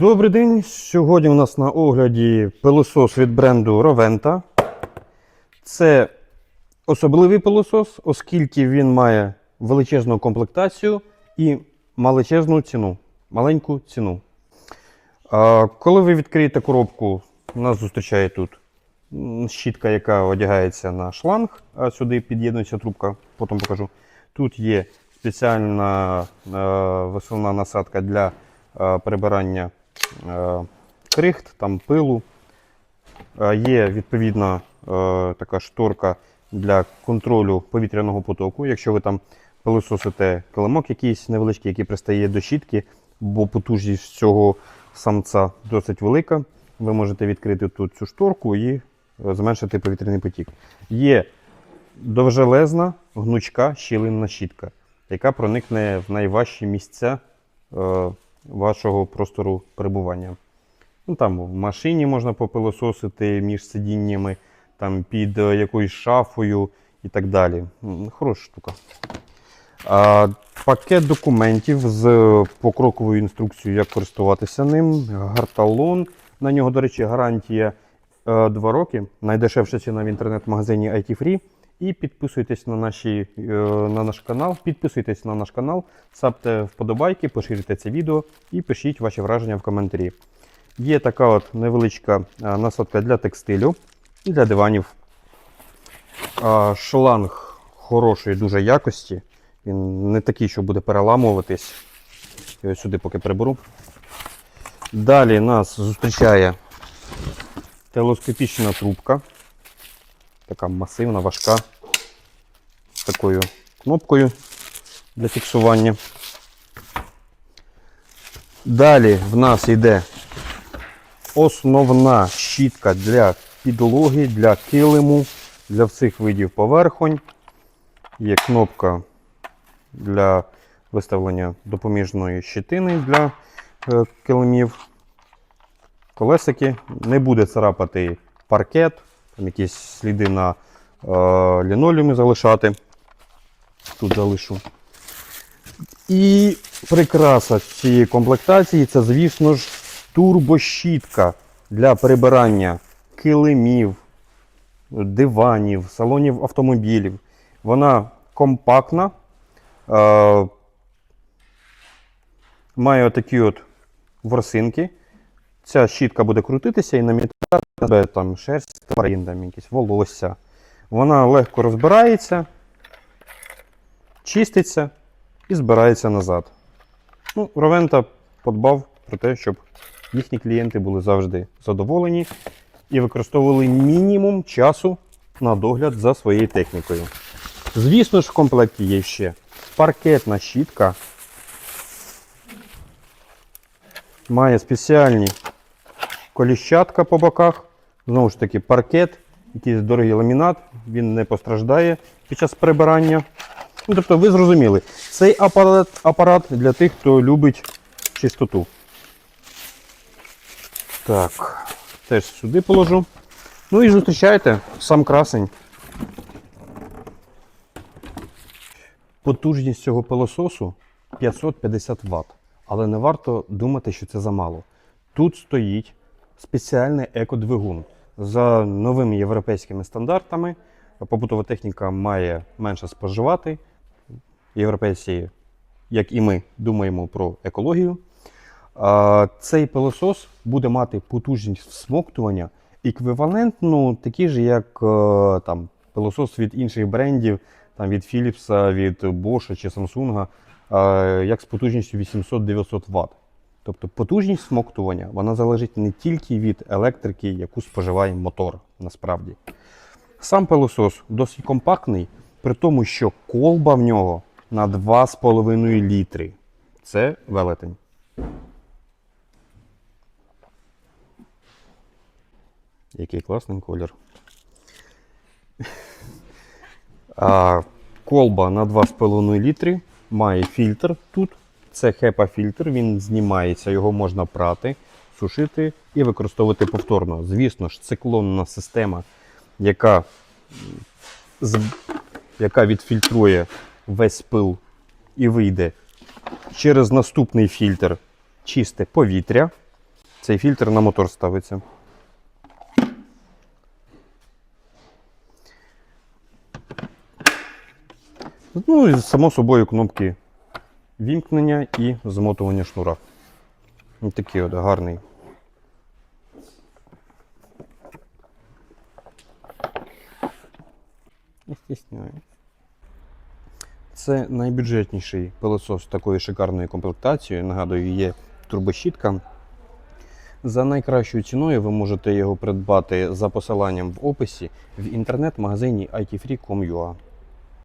Добрий день. Сьогодні у нас на огляді пилосос від бренду Roventa. Це особливий пилосос, оскільки він має величезну комплектацію і величезну ціну. Маленьку ціну. Коли ви відкриєте коробку, нас зустрічає тут щітка, яка одягається на шланг, а сюди під'єднується трубка, потім покажу. Тут є спеціальна е, веселна насадка для е, прибирання е, крихт, там пилу. Е, Є відповідна така шторка для контролю повітряного потоку. Якщо ви там пилососите килимок якийсь невеличкий, який пристає до щітки, бо потужність цього самця досить велика. Ви можете відкрити тут цю шторку і зменшити повітряний потік. Є довжелезна гнучка щілинна щітка, яка проникне в найважчі місця вашого простору перебування. Ну, там в машині можна попилососити між сидіннями, там під е, якоюсь шафою і так далі. Хороша штука. А, пакет документів з покроковою інструкцією, як користуватися ним. Гарталон. На нього, до речі, гарантія 2 роки. Найдешевша ціна в інтернет-магазині IT Free. І підписуйтесь на, наші, е, на наш канал. Підписуйтесь на наш канал, ставте вподобайки, поширюйте це відео і пишіть ваші враження в коментарі. Є така от невеличка е, насадка для текстилю і для диванів. Шланг хорошої дуже якості. Він не такий, що буде переламуватись. Я сюди поки приберу. Далі нас зустрічає телескопічна трубка. Така масивна, важка. Такою кнопкою для фіксування. Далі в нас йде основна щітка для підлоги, для килиму, для всіх видів поверхонь. Є кнопка для виставлення допоміжної щитини для е, килимів. Колесики не буде царапати паркет, там якісь сліди на е, лінолеумі залишати. Тут залишу. І прикраса цієї комплектації це, звісно ж, турбощітка для прибирання килимів, диванів, салонів автомобілів. Вона компактна, е, має отакі от ворсинки. Ця щітка буде крутитися і намітати там шерсть, там якісь волосся. Вона легко розбирається, чиститься і збирається назад. Ну, Ровента подбав про те, щоб їхні клієнти були завжди задоволені і використовували мінімум часу на догляд за своєю технікою. Звісно ж, в комплекті є ще паркетна щітка. Має спеціальні коліщатка по боках. Знову ж таки, паркет, якийсь дорогий ламінат, він не постраждає під час прибирання. Ну, тобто, ви зрозуміли, цей апарат, апарат для тих, хто любить чистоту. Так, теж сюди положу. Ну і зустрічайте сам красень. Потужність цього пилососу 550 Вт. Але не варто думати, що це замало. Тут стоїть спеціальний екодвигун. За новими європейськими стандартами побутова техніка має менше споживати. Європейці, як і ми, думаємо про екологію. Цей пилосос буде мати потужність всмоктування еквівалентну, такі ж, як е, там, пилосос від інших брендів, там, від Philips, від Bosch чи Samsung, е, як з потужністю 800-900 Вт. Тобто потужність всмоктування вона залежить не тільки від електрики, яку споживає мотор, насправді. Сам пилосос досить компактний, при тому, що колба в нього на 2,5 літри. Це велетень. Який класний колір. А, колба на 2,5 літри має фільтр тут. Це HEPA-фільтр, він знімається, його можна прати, сушити і використовувати повторно. Звісно ж, циклонна система, яка, яка відфільтрує весь пил і вийде через наступний фільтр чисте повітря. Цей фільтр на мотор ставиться. Ну і само собою кнопки вімкнення і змотування шнура. Такий от гарний. Стісняюсь. Це найбюджетніший пилосос з такою шикарною комплектацією. Нагадую, є турбощітка. За найкращою ціною ви можете його придбати за посиланням в описі в інтернет-магазині itfree.com.ua.